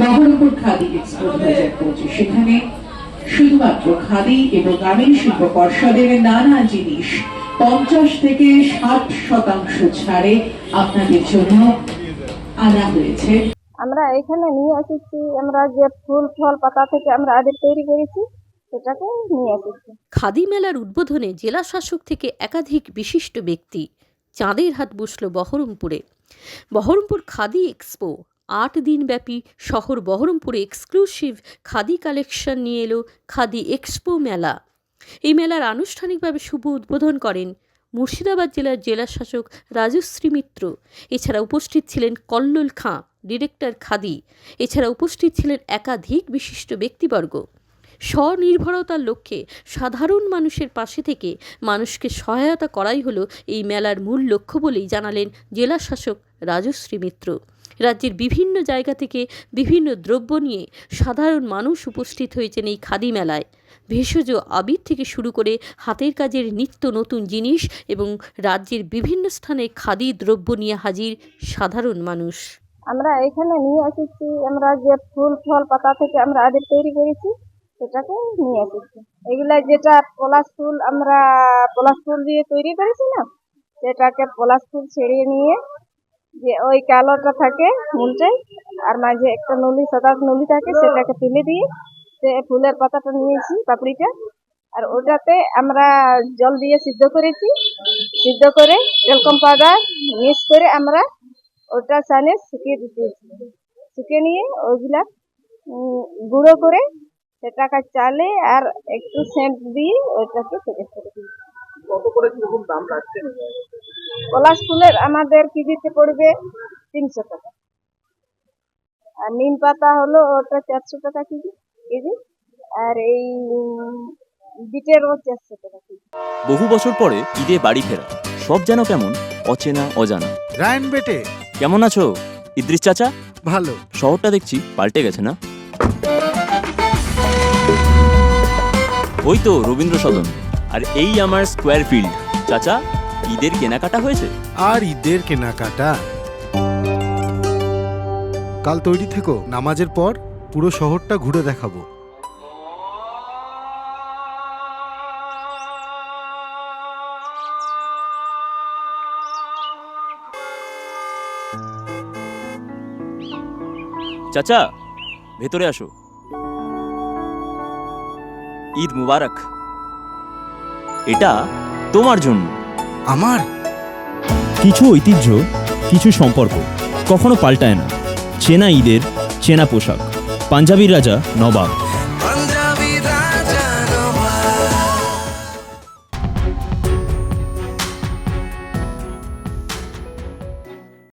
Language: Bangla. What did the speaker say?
বহরমপুর খাদি এক্সপো দু হাজার পঁচিশ। সেখানে শুধুমাত্র খাদি এবং গ্রামীণ শিল্প পর্ষদের নানা জিনিস পঞ্চাশ থেকে ষাট শতাংশ ছাড়ে আপনাদের জন্য আনা হয়েছে। আমরা এখানে নিয়ে এসেছি আমরা যে ফুল ফল পাতা থেকে আমরা আবির তৈরি করেছি সেটাকে নিয়ে এসেছি। খাদি মেলার উদ্বোধনে জেলা শাসক থেকে একাধিক বিশিষ্ট ব্যক্তি চাঁদের হাত বসল বহরমপুরে। বহরমপুর খাদি এক্সপো আট দিনব্যাপী শহর বহরমপুরে এক্সক্লুসিভ খাদি কালেকশন নিয়ে এলো খাদি এক্সপো মেলা। এই মেলার আনুষ্ঠানিকভাবে শুভ উদ্বোধন করেন মুর্শিদাবাদ জেলার জেলা শাসক রাজশ্রী মিত্র। এছাড়া উপস্থিত ছিলেন কল্লোল খাঁ ডিরেক্টর খাদি। এছাড়া উপস্থিত ছিলেন একাধিক বিশিষ্ট ব্যক্তিবর্গ। স্বনির্ভরতার লক্ষ্যে সাধারণ মানুষের পাশে থেকে মানুষকে সহায়তা করাই হলো এই মেলার মূল লক্ষ্য বলেই জানালেন জেলা শাসক রাজশ্রী মিত্র। রাজ্যের বিভিন্ন জায়গা থেকে বিভিন্ন দ্রব্য নিয়ে সাধারণ মানুষ উপস্থিত হয়েছেন এই খাদি মেলায়। ভেষজ আবির থেকে শুরু করে হাতের কাজের নিত্য নতুন জিনিস এবং রাজ্যের বিভিন্ন স্থানে খাদি দ্রব্য নিয়ে হাজির সাধারণ মানুষ। আমরা এখানে নিয়ে এসেছি, আমরা যে ফুল, ফল, পাতা থেকে আমরা আবির তৈরি করেছি, সেটাকে নিয়ে এসেছি। এগুলা যেটা পলাশ ফুল, আমরা পলাশ ফুল দিয়ে তৈরি করেছি না, সেটাকে পলাশ ফুল ছেড়িয়ে নিয়ে যে ওই কালোটা থাকে মূলটাই আর মাঝে একটা নলি, সাদা নলি থাকে, সেটাকে তুলে দিয়ে সে ফুলের পাতাটা নিয়েছি, পাপড়িটা। আর ওটাতে আমরা জল দিয়ে সিদ্ধ করেছি। সিদ্ধ করে টেলকম পাউডার মিক্স করে আমরা ওটা সানে শুকিয়ে দিতেছি শুকিয়ে নিয়ে ওইগুলা গুঁড়ো করে সেটাকে চালে আর একটু সেন্ট দিয়ে ওইটাকে করে দিই কত করে কীরকম দাম পলাশ ফুলের আমাদের কেজিতে পড়বে তিনশো টাকা। আর নিম পাতা হলো ওটা চারশো টাকা কেজি কেজি। আর এই বিটেরও চারশো টাকা কেজি। বহু বছর পরে ঈদে বাড়ি ফেরা। সব যেন কেমন অচেনা অজানা। রায়ন বেটে। কেমন আছো ইদ্রিস চাচা? ভালো। শহরটা দেখছি পাল্টে গেছে না? ওই তো রবীন্দ্র সদন আর এই আমার স্কোয়ার ফিল্ড চাচা ঈদের কেনাকাটা হয়েছে? আর ঈদের কেনাকাটা? কাল তৈরি থেকো নামাজের পর পুরো শহরটা ঘুরে দেখাবো। চাচা ভেতরে আসো। ঈদ মুবারক। এটা তোমার জন্য। আমার? কিছু ঐতিহ্য, কিছু সম্পর্ক কখনো পাল্টায় না। চেনা ঈদের, চেনা পোশাক। পাঞ্জাবির রাজা নবাব।